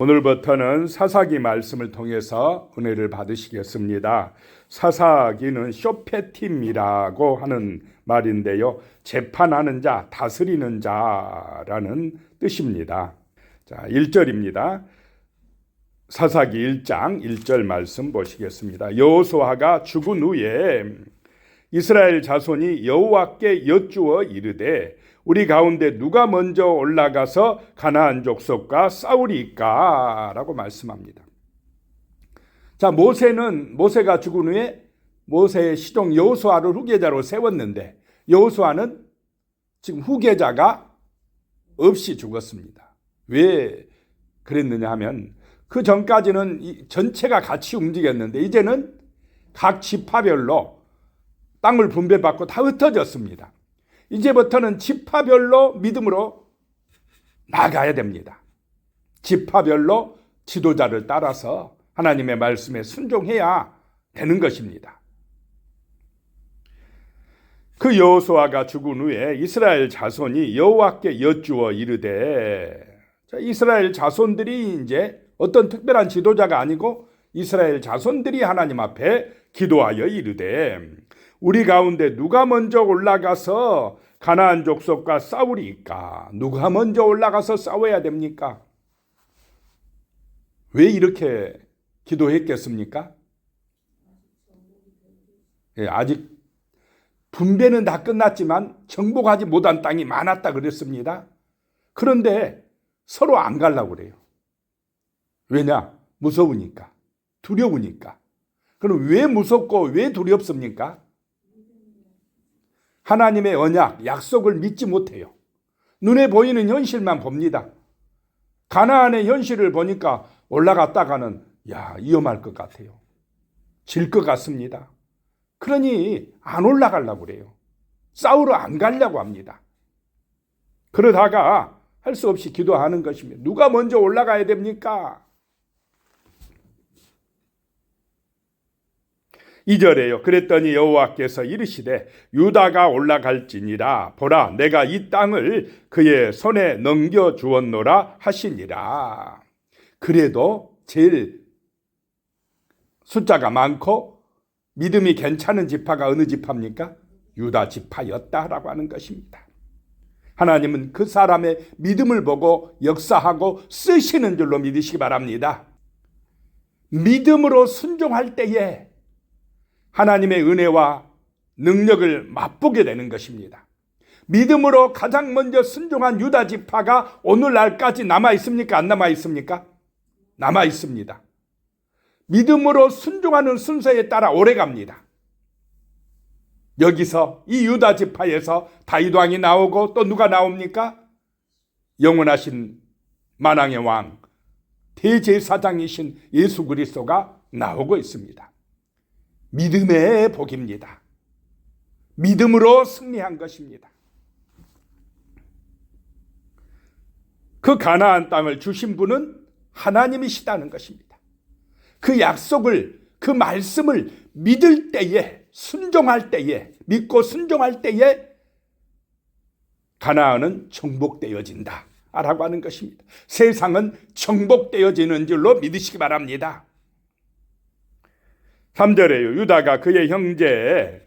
오늘부터는 사사기 말씀을 통해서 은혜를 받으시겠습니다. 사사기는 쇼페팀이라고 하는 말인데요. 재판하는 자, 다스리는 자라는 뜻입니다. 자, 1절입니다. 사사기 1장 1절 말씀 보시겠습니다. 여호수아가 죽은 후에 이스라엘 자손이 여호와께 여쭈어 이르되 우리 가운데 누가 먼저 올라가서 가나안 족속과 싸우리까라고 말씀합니다. 자, 모세는 모세가 죽은 후에 모세의 시종 여호수아를 후계자로 세웠는데 여호수아는 지금 후계자가 없이 죽었습니다. 왜 그랬느냐 하면 그 전까지는 전체가 같이 움직였는데 이제는 각 지파별로 땅을 분배받고 다 흩어졌습니다. 이제부터는 지파별로 믿음으로 나가야 됩니다. 지파별로 지도자를 따라서 하나님의 말씀에 순종해야 되는 것입니다. 그 여호수아가 죽은 후에 이스라엘 자손이 여호와께 여쭈어 이르되 이스라엘 자손들이 이제 어떤 특별한 지도자가 아니고 이스라엘 자손들이 하나님 앞에 기도하여 이르되 우리 가운데 누가 먼저 올라가서 가나안 족속과 싸우리까? 누가 먼저 올라가서 싸워야 됩니까? 왜 이렇게 기도했겠습니까? 예, 아직 분배는 다 끝났지만 정복하지 못한 땅이 많았다 그랬습니다. 그런데 서로 안 가려고 그래요. 왜냐? 무서우니까. 두려우니까. 그럼 왜 무섭고 왜 두렵습니까? 하나님의 언약, 약속을 믿지 못해요. 눈에 보이는 현실만 봅니다. 가나안의 현실을 보니까 올라갔다가는 야, 위험할 것 같아요. 질 것 같습니다. 그러니 안 올라가려고 그래요. 싸우러 안 가려고 합니다. 그러다가 할 수 없이 기도하는 것입니다. 누가 먼저 올라가야 됩니까? 2절에요. 그랬더니 여호와께서 이르시되 유다가 올라갈지니라 보라 내가 이 땅을 그의 손에 넘겨 주었노라 하시니라. 그래도 제일 숫자가 많고 믿음이 괜찮은 지파가 어느 지파입니까? 유다 지파였다라고 하는 것입니다. 하나님은 그 사람의 믿음을 보고 역사하고 쓰시는 줄로 믿으시기 바랍니다. 믿음으로 순종할 때에 하나님의 은혜와 능력을 맛보게 되는 것입니다. 믿음으로 가장 먼저 순종한 유다 지파가 오늘날까지 남아 있습니까? 안 남아 있습니까? 남아 있습니다. 믿음으로 순종하는 순서에 따라 오래 갑니다. 여기서 이 유다 지파에서 다윗 왕이 나오고 또 누가 나옵니까? 영원하신 만왕의 왕 대제사장이신 예수 그리스도가 나오고 있습니다. 믿음의 복입니다. 믿음으로 승리한 것입니다. 그 가나안 땅을 주신 분은 하나님이시다는 것입니다. 그 약속을 그 말씀을 믿을 때에 순종할 때에 믿고 순종할 때에 가나안은 정복되어진다. 라고 하는 것입니다. 세상은 정복되어지는 줄로 믿으시기 바랍니다. 3절에요. 유다가 그의 형제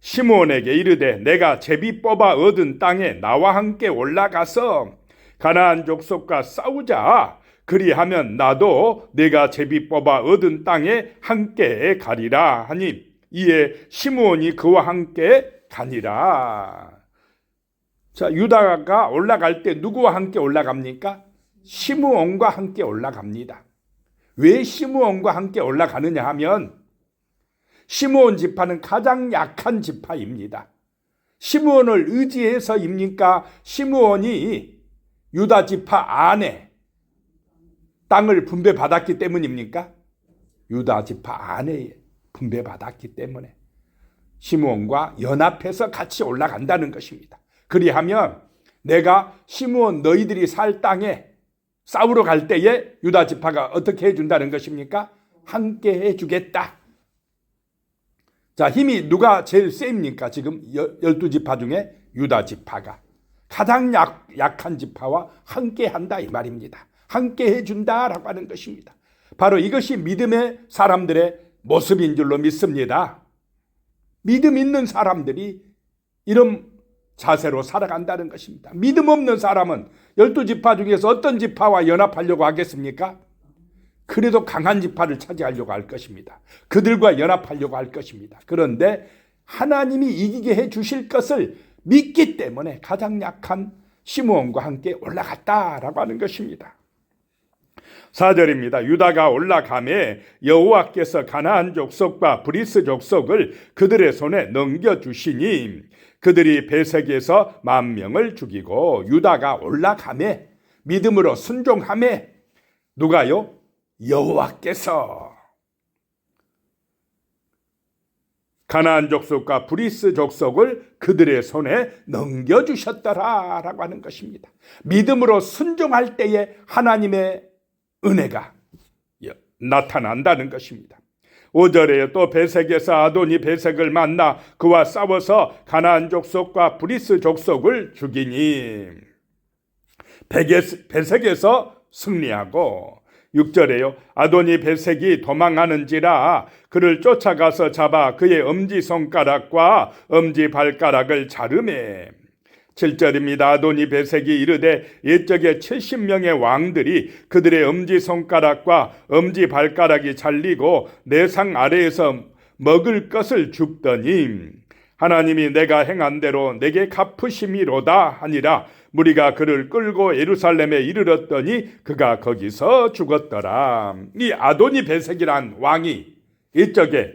시몬에게 이르되 내가 제비 뽑아 얻은 땅에 나와 함께 올라가서 가나안 족속과 싸우자. 그리하면 나도 내가 제비 뽑아 얻은 땅에 함께 가리라 하니 이에 시므온이 그와 함께 가니라. 자, 유다가 올라갈 때 누구와 함께 올라갑니까? 시므온과 함께 올라갑니다. 왜 시므온과 함께 올라가느냐 하면 시므온 지파는 가장 약한 지파입니다. 시므온을 의지해서입니까? 시므온이 유다 지파 안에 땅을 분배받았기 때문입니까? 유다 지파 안에 분배받았기 때문에 시므온과 연합해서 같이 올라간다는 것입니다. 그리하면 내가 시므온 너희들이 살 땅에 싸우러 갈 때에 유다 지파가 어떻게 해준다는 것입니까? 함께 해주겠다. 자, 힘이 누가 제일 셉니까? 지금 열두 지파 중에 유다 지파가 가장 약, 약한 지파와 함께 한다 이 말입니다. 함께 해준다 라고 하는 것입니다. 바로 이것이 믿음의 사람들의 모습인 줄로 믿습니다. 믿음 있는 사람들이 이런 자세로 살아간다는 것입니다. 믿음 없는 사람은 열두 지파 중에서 어떤 지파와 연합하려고 하겠습니까? 그래도 강한 지파를 차지하려고 할 것입니다. 그들과 연합하려고 할 것입니다. 그런데 하나님이 이기게 해 주실 것을 믿기 때문에 가장 약한 시므온과 함께 올라갔다라고 하는 것입니다. 4절입니다. 유다가 올라가매 여호와께서 가나안 족속과 브리스 족속을 그들의 손에 넘겨 주시니 그들이 베색에서 만 명을 죽이고 유다가 올라가매 믿음으로 순종하매 누가요? 여호와께서 가나안 족속과 브리스 족속을 그들의 손에 넘겨 주셨더라라고 하는 것입니다. 믿음으로 순종할 때에 하나님의 은혜가 나타난다는 것입니다. 5절에 또 베색에서 아도니 베색을 만나 그와 싸워서 가나안 족속과 브리스 족속을 죽이니 베색에서 승리하고 6절에요. 아도니 베색이 도망하는지라 그를 쫓아가서 잡아 그의 엄지 손가락과 엄지 발가락을 자르매 7절입니다. 아도니 베색이 이르되 옛적에 70명의 왕들이 그들의 엄지 손가락과 엄지 발가락이 잘리고 내상 아래에서 먹을 것을 줍더니 하나님이 내가 행한 대로 내게 갚으심이로다 하니라 무리가 그를 끌고 예루살렘에 이르렀더니 그가 거기서 죽었더라. 이 아도니 베색이란 왕이 이쪽에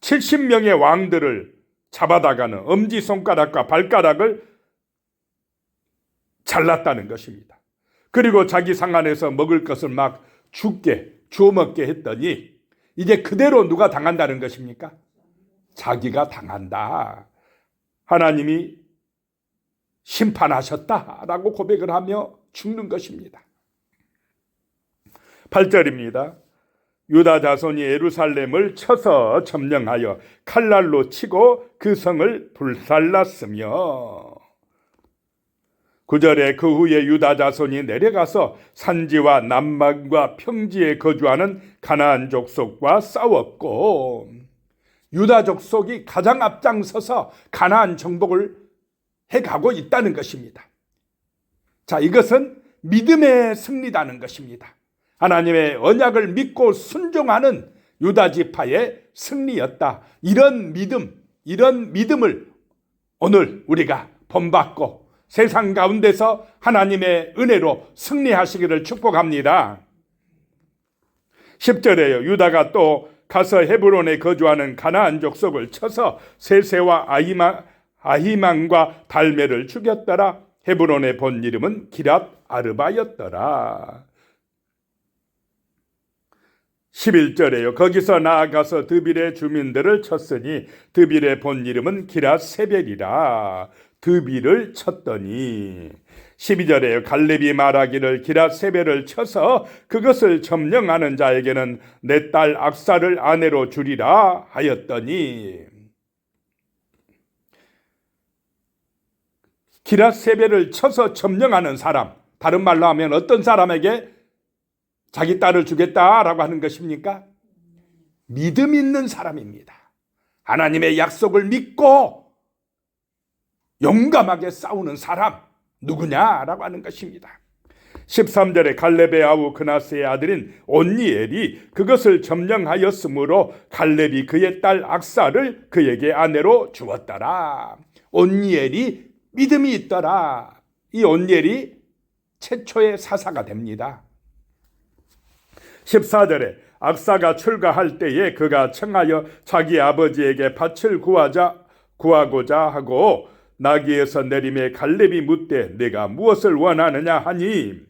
70명의 왕들을 잡아다가는 엄지손가락과 발가락을 잘랐다는 것입니다. 그리고 자기 상 안에서 먹을 것을 막 죽게 주워 먹게 했더니 이제 그대로 누가 당한다는 것입니까? 자기가 당한다. 하나님이 심판하셨다라고 고백을 하며 죽는 것입니다. 8절입니다. 유다 자손이 예루살렘을 쳐서 점령하여 칼날로 치고 그 성을 불살랐으며 9절에 그 후에 유다 자손이 내려가서 산지와 남방과 평지에 거주하는 가나안 족속과 싸웠고 유다 족속이 가장 앞장서서 가나안 정복을 해가고 있다는 것입니다. 자, 이것은 믿음의 승리다는 것입니다. 하나님의 언약을 믿고 순종하는 유다 지파의 승리였다. 이런 믿음, 이런 믿음을 오늘 우리가 본받고 세상 가운데서 하나님의 은혜로 승리하시기를 축복합니다. 10절에요. 유다가 또 가서 헤브론에 거주하는 가나안 족속을 쳐서 세세와 아이마, 아히만과 달메를 죽였더라. 헤브론의 본 이름은 기랏 아르바였더라. 11절에요. 거기서 나아가서 드빌의 주민들을 쳤으니 드빌의 본 이름은 기라 세벨이라. 드빌을 쳤더니 12절에요. 갈렙이 말하기를 기라 세벨을 쳐서 그것을 점령하는 자에게는 내 딸 악사를 아내로 주리라 하였더니 기라 세벨을 쳐서 점령하는 사람 다른 말로 하면 어떤 사람에게 자기 딸을 주겠다라고 하는 것입니까? 믿음 있는 사람입니다. 하나님의 약속을 믿고 용감하게 싸우는 사람 누구냐라고 하는 것입니다. 13절에 갈렙의 아우 그나스의 아들인 온니엘이 그것을 점령하였으므로 갈렙이 그의 딸 악사를 그에게 아내로 주었더라. 온니엘이 믿음이 있더라. 이 온니엘이 최초의 사사가 됩니다. 14절에 악사가 출가할 때에 그가 청하여 자기 아버지에게 밭을 구하자 구하고자 하고 나귀에서 내림에 갈렙이 묻되 내가 무엇을 원하느냐 하니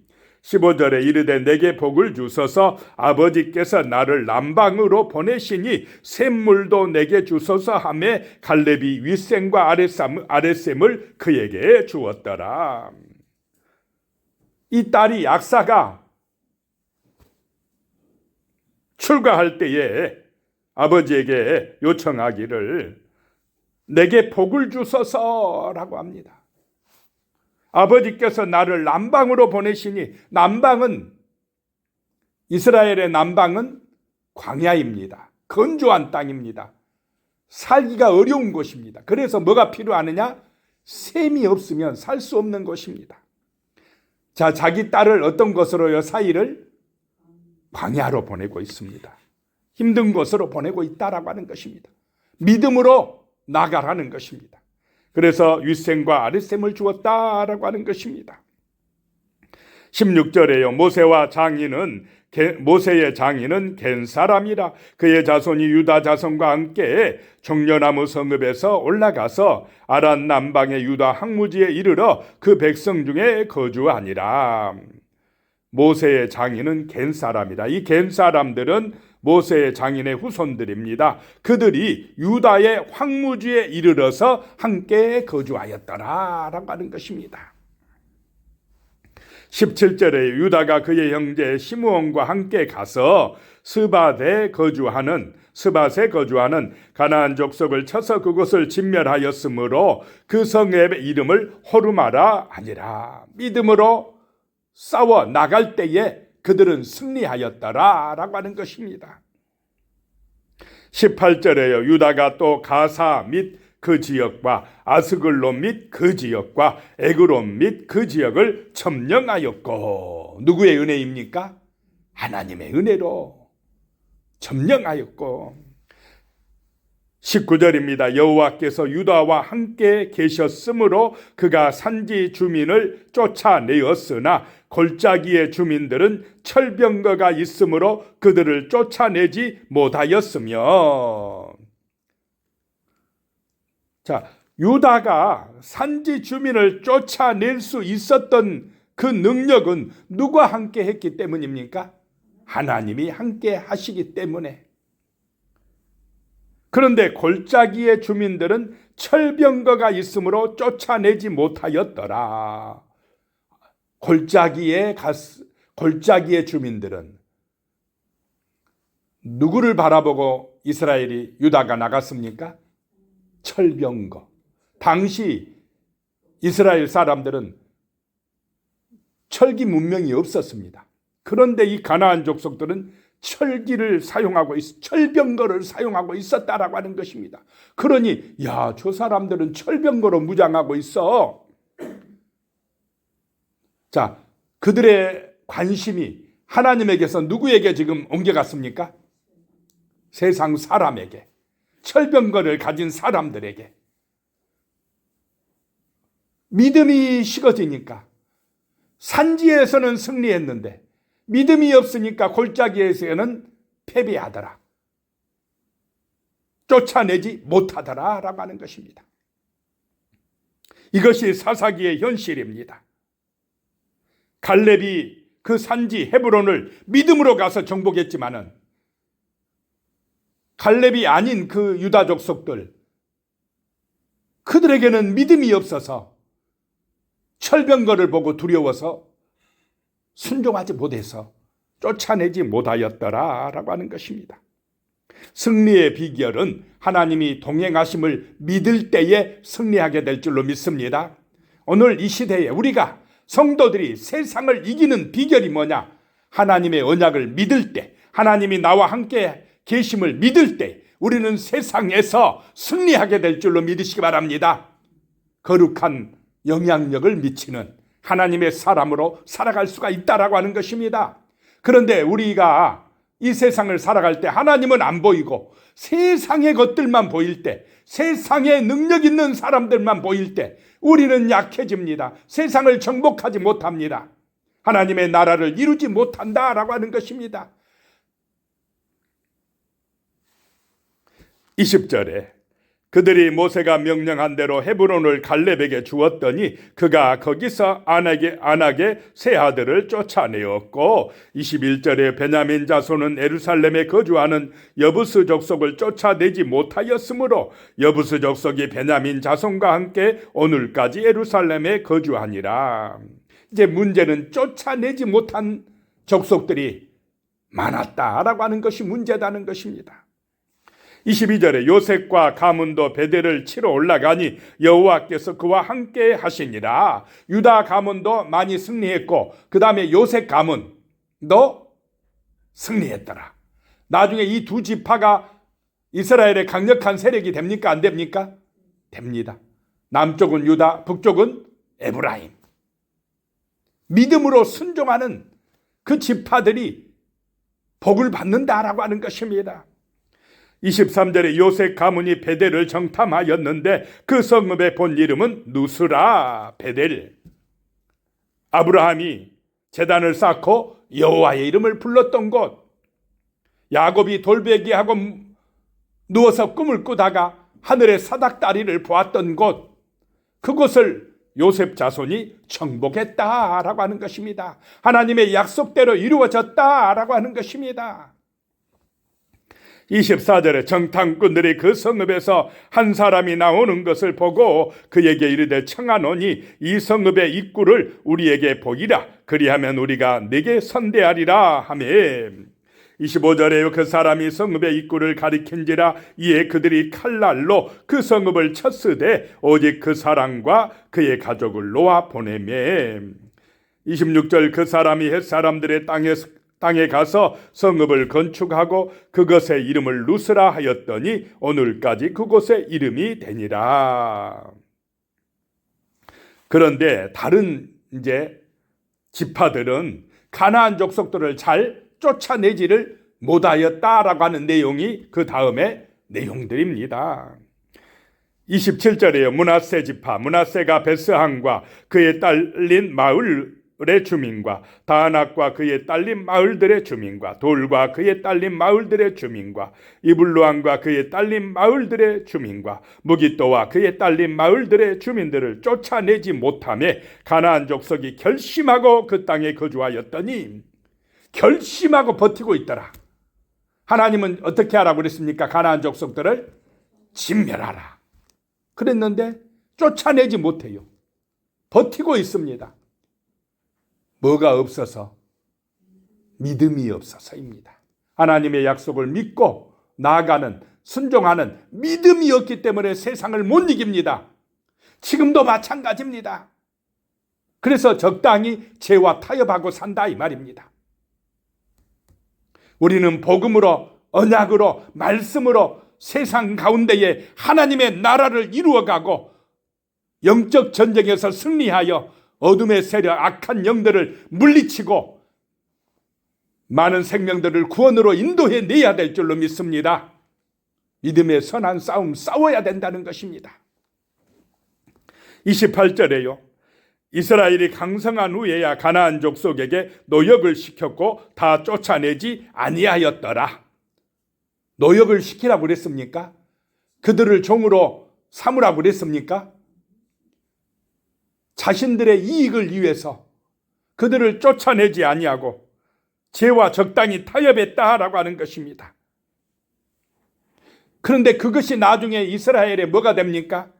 15절에 이르되 내게 복을 주소서 아버지께서 나를 남방으로 보내시니 샘물도 내게 주소서 하매 갈렙이 윗샘과 아랫샘, 아랫샘을 그에게 주었더라. 이 딸이 약사가 출가할 때에 아버지에게 요청하기를 내게 복을 주소서라고 합니다. 아버지께서 나를 남방으로 보내시니 남방은 이스라엘의 남방은 광야입니다. 건조한 땅입니다. 살기가 어려운 곳입니다. 그래서 뭐가 필요하느냐? 샘이 없으면 살 수 없는 곳입니다. 자, 자기 딸을 어떤 것으로요? 사이를 광야로 보내고 있습니다. 힘든 곳으로 보내고 있다라고 하는 것입니다. 믿음으로 나가라는 것입니다. 그래서 윗샘과 아랫샘을 주었다라고 하는 것입니다. 16절에요. 모세와 장인은 모세의 장인은 겐 사람이라 그의 자손이 유다 자손과 함께 종려나무 성읍에서 올라가서 아란 남방의 유다 항무지에 이르러 그 백성 중에 거주하니라. 모세의 장인은 겐 사람이다. 이 겐 사람들은 모세의 장인의 후손들입니다. 그들이 유다의 황무지에 이르러서 함께 거주하였더라라고 하는 것입니다. 17절에 유다가 그의 형제 시므온과 함께 가서 스바데 거주하는 스밧에 거주하는 가나안 족속을 쳐서 그곳을 진멸하였으므로 그 성의 이름을 호르마라 아니라 믿음으로 싸워 나갈 때에 그들은 승리하였더라 라고 하는 것입니다. 18절에요. 유다가 또 가사 및 그 지역과 아스글론 및 그 지역과 에그론 및 그 지역을 점령하였고 누구의 은혜입니까? 하나님의 은혜로 점령하였고 19절입니다. 여호와께서 유다와 함께 계셨으므로 그가 산지 주민을 쫓아내었으나 골짜기의 주민들은 철병거가 있으므로 그들을 쫓아내지 못하였으며 자, 유다가 산지 주민을 쫓아낼 수 있었던 그 능력은 누가 함께 했기 때문입니까? 하나님이 함께 하시기 때문에 그런데 골짜기의 주민들은 철병거가 있으므로 쫓아내지 못하였더라. 골짜기에 갔, 골짜기의 주민들은 누구를 바라보고 이스라엘이 유다가 나갔습니까? 철병거. 당시 이스라엘 사람들은 철기 문명이 없었습니다. 그런데 이 가나안 족속들은 철기를 사용하고 있, 철병거를 사용하고 있었다라고 하는 것입니다. 그러니 야, 저 사람들은 철병거로 무장하고 있어. 자, 그들의 관심이 하나님에게서 누구에게 지금 옮겨갔습니까? 세상 사람에게. 철병거를 가진 사람들에게. 믿음이 식어지니까 산지에서는 승리했는데 믿음이 없으니까 골짜기에서는 패배하더라. 쫓아내지 못하더라. 라고 하는 것입니다. 이것이 사사기의 현실입니다. 갈렙이 그 산지 헤브론을 믿음으로 가서 정복했지만은 갈렙이 아닌 그 유다 족 속들 그들에게는 믿음이 없어서 철병거를 보고 두려워서 순종하지 못해서 쫓아내지 못하였더라 라고 하는 것입니다. 승리의 비결은 하나님이 동행하심을 믿을 때에 승리하게 될 줄로 믿습니다. 오늘 이 시대에 우리가 성도들이 세상을 이기는 비결이 뭐냐? 하나님의 언약을 믿을 때, 하나님이 나와 함께 계심을 믿을 때, 우리는 세상에서 승리하게 될 줄로 믿으시기 바랍니다. 거룩한 영향력을 미치는 하나님의 사람으로 살아갈 수가 있다라고 하는 것입니다. 그런데 우리가 이 세상을 살아갈 때 하나님은 안 보이고 세상의 것들만 보일 때, 세상에 능력 있는 사람들만 보일 때 우리는 약해집니다. 세상을 정복하지 못합니다. 하나님의 나라를 이루지 못한다라고 하는 것입니다. 20절에 그들이 모세가 명령한 대로 헤브론을 갈렙에게 주었더니 그가 거기서 안하게 안하게 세 아들을 쫓아내었고 21절에 베냐민 자손은 에루살렘에 거주하는 여부스 족속을 쫓아내지 못하였으므로 여부스 족속이 베냐민 자손과 함께 오늘까지 에루살렘에 거주하니라. 이제 문제는 쫓아내지 못한 족속들이 많았다라고 하는 것이 문제다는 것입니다. 22절에 요셉과 가문도 베델을 치러 올라가니 여호와께서 그와 함께 하시니라. 유다 가문도 많이 승리했고 그 다음에 요셉 가문도 승리했더라. 나중에 이 두 지파가 이스라엘의 강력한 세력이 됩니까? 안 됩니까? 됩니다. 남쪽은 유다, 북쪽은 에브라임. 믿음으로 순종하는 그 지파들이 복을 받는다라고 하는 것입니다. 23절에 요셉 가문이 베델을 정탐하였는데 그 성읍의 본 이름은 누스라 베델. 아브라함이 재단을 쌓고 여호와의 이름을 불렀던 곳. 야곱이 돌베기하고 누워서 꿈을 꾸다가 하늘의 사닥다리를 보았던 곳. 그곳을 요셉 자손이 정복했다라고 하는 것입니다. 하나님의 약속대로 이루어졌다라고 하는 것입니다. 24절에 정탐꾼들이 그 성읍에서 한 사람이 나오는 것을 보고 그에게 이르되 청하노니 이 성읍의 입구를 우리에게 보이라. 그리하면 우리가 내게 선대하리라 하매 25절에 그 사람이 성읍의 입구를 가리킨지라 이에 그들이 칼날로 그 성읍을 쳤으되 오직 그 사람과 그의 가족을 놓아 보내매. 26절 그 사람이 햇 사람들의 땅에 땅에 가서 성읍을 건축하고 그것의 이름을 루스라 하였더니 오늘까지 그곳의 이름이 되니라. 그런데 다른 이제 지파들은 가나안 족속들을 잘 쫓아내지를 못하였다라고 하는 내용이 그 다음에 내용들입니다. 27절에요. 문하세 지파, 문하세가 베스항과 그의 딸린 마을 의 주민과 다낙과 그의 딸린 마을들의 주민과 돌과 그의 딸린 마을들의 주민과 이블루안과 그의 딸린 마을들의 주민과 무기또와 그의 딸린 마을들의 주민들을 쫓아내지 못함에 가나안 족속이 결심하고 그 땅에 거주하였더니 결심하고 버티고 있더라. 하나님은 어떻게 하라고 그랬습니까? 가나안 족속들을 진멸하라. 그랬는데 쫓아내지 못해요. 버티고 있습니다. 뭐가 없어서? 믿음이 없어서입니다. 하나님의 약속을 믿고 나아가는 순종하는 믿음이 없기 때문에 세상을 못 이깁니다. 지금도 마찬가지입니다. 그래서 적당히 죄와 타협하고 산다 이 말입니다. 우리는 복음으로 언약으로 말씀으로 세상 가운데에 하나님의 나라를 이루어가고 영적 전쟁에서 승리하여 어둠의 세력 악한 영들을 물리치고 많은 생명들을 구원으로 인도해 내야 될 줄로 믿습니다. 믿음의 선한 싸움 싸워야 된다는 것입니다. 28절에요. 이스라엘이 강성한 후에야 가나안 족속에게 노역을 시켰고 다 쫓아내지 아니하였더라. 노역을 시키라고 그랬습니까? 그들을 종으로 삼으라고 그랬습니까? 자신들의 이익을 위해서 그들을 쫓아내지 아니하고 죄와 적당히 타협했다라고 하는 것입니다. 그런데 그것이 나중에 이스라엘에 뭐가 됩니까?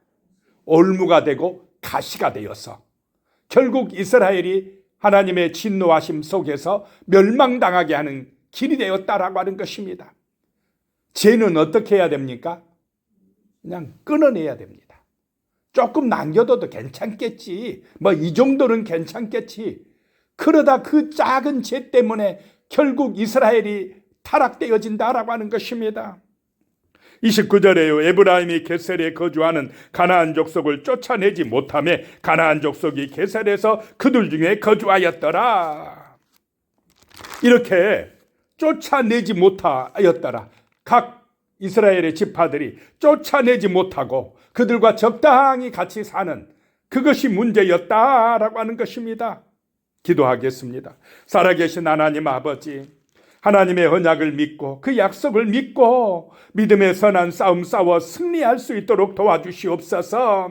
올무가 되고 가시가 되어서 결국 이스라엘이 하나님의 진노하심 속에서 멸망당하게 하는 길이 되었다라고 하는 것입니다. 죄는 어떻게 해야 됩니까? 그냥 끊어내야 됩니다. 조금 남겨둬도 괜찮겠지. 뭐 이 정도는 괜찮겠지. 그러다 그 작은 죄 때문에 결국 이스라엘이 타락되어진다라고 하는 것입니다. 29절에요. 에브라임이 게셀에 거주하는 가나안 족속을 쫓아내지 못함에 가나안 족속이 게셀에서 그들 중에 거주하였더라. 이렇게 쫓아내지 못하였더라. 각 이스라엘의 지파들이 쫓아내지 못하고 그들과 적당히 같이 사는 그것이 문제였다라고 하는 것입니다. 기도하겠습니다. 살아계신 하나님 아버지, 하나님의 언약을 믿고 그 약속을 믿고 믿음의 선한 싸움 싸워 승리할 수 있도록 도와주시옵소서.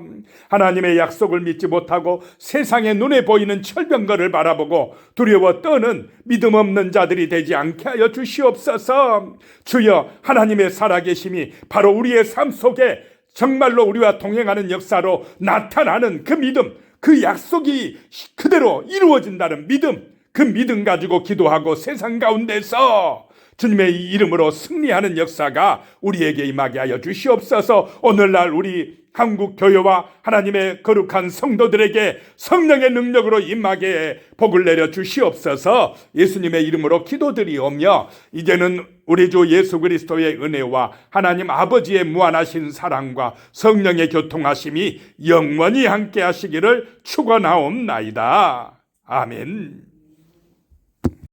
하나님의 약속을 믿지 못하고 세상의 눈에 보이는 철병거를 바라보고 두려워 떠는 믿음 없는 자들이 되지 않게 하여 주시옵소서. 주여 하나님의 살아계심이 바로 우리의 삶 속에 정말로 우리와 동행하는 역사로 나타나는 그 믿음, 그 약속이 그대로 이루어진다는 믿음, 그 믿음 가지고 기도하고 세상 가운데서 주님의 이름으로 승리하는 역사가 우리에게 임하게 하여 주시옵소서 오늘날 우리 한국 교회와 하나님의 거룩한 성도들에게 성령의 능력으로 임하게 복을 내려 주시옵소서 예수님의 이름으로 기도드리오며 이제는 우리 주 예수 그리스도의 은혜와 하나님 아버지의 무한하신 사랑과 성령의 교통하심이 영원히 함께 하시기를 축원하옵나이다. 아멘.